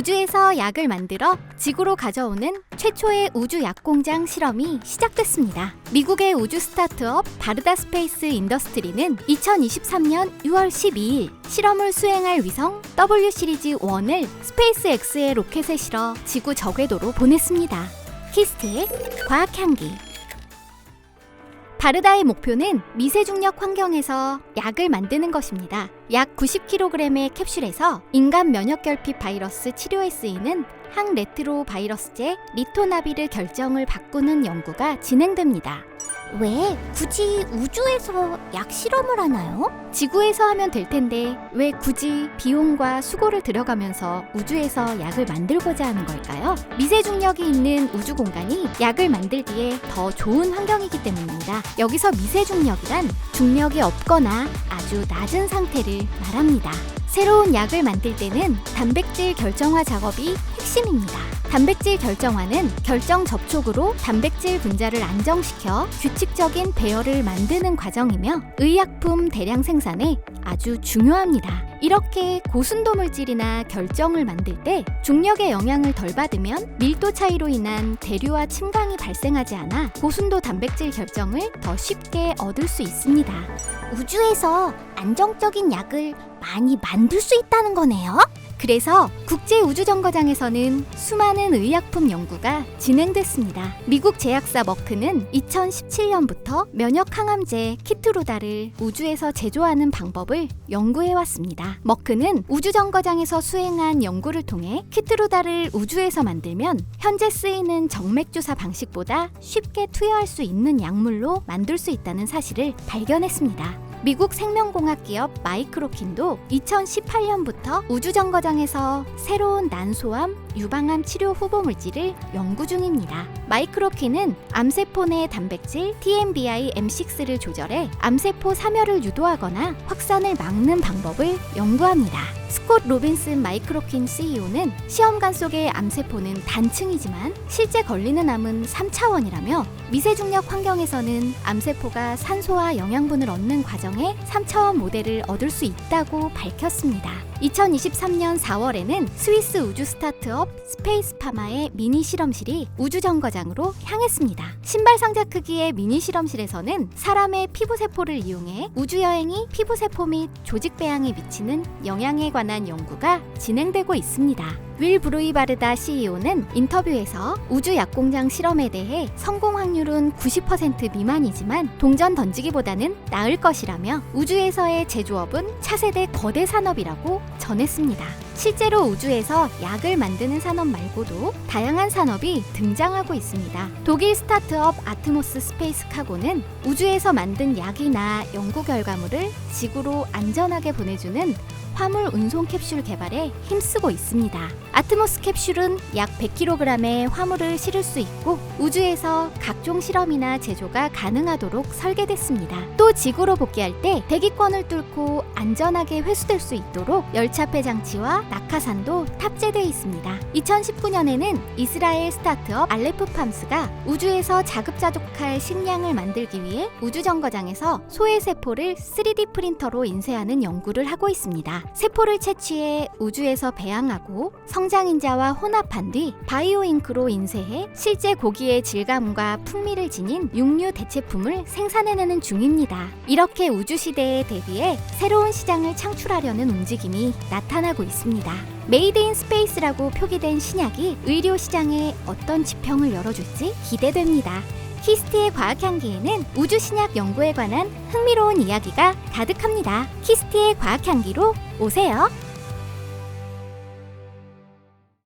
우주에서 약을 만들어 지구로 가져오는 최초의 우주 약 공장 실험이 시작됐습니다. 미국의 우주 스타트업 바르다 스페이스 인더스트리는 2023년 6월 12일 실험을 수행할 위성 W 시리즈 1을 스페이스 X의 로켓에 실어 지구 저궤도로 보냈습니다. 키스트의 과학 향기 바르다의 목표는 미세중력 환경에서 약을 만드는 것입니다. 약 90kg의 캡슐에서 인간 면역결핍 바이러스 치료에 쓰이는 항레트로 바이러스제 리토나비르 결정을 바꾸는 연구가 진행됩니다. 왜 굳이 우주에서 약 실험을 하나요? 지구에서 하면 될 텐데 왜 굳이 비용과 수고를 들여가면서 우주에서 약을 만들고자 하는 걸까요? 미세 중력이 있는 우주 공간이 약을 만들기에 더 좋은 환경이기 때문입니다. 여기서 미세 중력이란 중력이 없거나 아주 낮은 상태를 말합니다. 새로운 약을 만들 때는 단백질 결정화 작업이 핵심입니다. 단백질 결정화는 결정 접촉으로 단백질 분자를 안정시켜 규칙적인 배열을 만드는 과정이며 의약품 대량 생산에 아주 중요합니다. 이렇게 고순도 물질이나 결정을 만들 때 중력의 영향을 덜 받으면 밀도 차이로 인한 대류와 침강이 발생하지 않아 고순도 단백질 결정을 더 쉽게 얻을 수 있습니다. 우주에서 안정적인 약을 많이 만들 수 있다는 거네요? 그래서 국제우주정거장에서는 수많은 의약품 연구가 진행됐습니다. 미국 제약사 머크는 2017년부터 면역 항암제 키트루다를 우주에서 제조하는 방법을 연구해왔습니다. 머크는 우주정거장에서 수행한 연구를 통해 키트루다를 우주에서 만들면 현재 쓰이는 정맥주사 방식보다 쉽게 투여할 수 있는 약물로 만들 수 있다는 사실을 발견했습니다. 미국 생명공학 기업 마이크로킨도 2018년부터 우주정거장에서 새로운 난소암, 유방암 치료 후보 물질을 연구 중입니다. 마이크로킨은 암세포 내 단백질 TMBI M6를 조절해 암세포 사멸을 유도하거나 확산을 막는 방법을 연구합니다. 스콧 로빈슨 마이크로킨 CEO는 시험관 속의 암세포는 단층이지만 실제 걸리는 암은 3차원이라며 미세중력 환경에서는 암세포가 산소와 영양분을 얻는 과정에 3차원 모델을 얻을 수 있다고 밝혔습니다. 2023년 4월에는 스위스 우주 스타트업 스페이스 파마의 미니 실험실이 우주 정거장으로 향했습니다. 신발 상자 크기의 미니 실험실에서는 사람의 피부 세포를 이용해 우주 여행이 피부 세포 및 조직 배양에 미치는 영향에 관한 연구가 진행되고 있습니다. 윌 브루이 바르다 CEO는 인터뷰에서 우주 약공장 실험에 대해 성공 확률은 90% 미만이지만 동전 던지기보다는 나을 것이라며 우주에서의 제조업은 차세대 거대 산업이라고 전했습니다. 실제로 우주에서 약을 만드는 산업 말고도 다양한 산업이 등장하고 있습니다. 독일 스타트업 아트모스 스페이스 카고는 우주에서 만든 약이나 연구 결과물을 지구로 안전하게 보내주는 화물 운송 캡슐 개발에 힘쓰고 있습니다. 아트모스 캡슐은 약 100kg의 화물을 실을 수 있고 우주에서 각종 실험이나 제조가 가능하도록 설계됐습니다. 또 지구로 복귀할 때 대기권을 뚫고 안전하게 회수될 수 있도록 열차폐 장치와 낙 하산도 탑재되어 있습니다. 2019년에는 이스라엘 스타트업 알레프 팜스가 우주에서 자급자족할 식량을 만들기 위해 우주 정거장에서 소의 세포를 3D 프린터로 인쇄하는 연구를 하고 있습니다. 세포를 채취해 우주에서 배양하고 성장 인자와 혼합한 뒤 바이오 잉크로 인쇄해 실제 고기의 질감과 풍미를 지닌 육류 대체품을 생산해내는 중입니다. 이렇게 우주 시대에 대비해 새로운 시장을 창출하려는 움직임이 나타나고 있습니다. 메이드 인 스페이스라고 표기된 신약이 의료 시장에 어떤 지평을 열어줄지 기대됩니다. 키스티의 과학 향기에는 우주 신약 연구에 관한 흥미로운 이야기가 가득합니다. 키스티의 과학 향기로 오세요.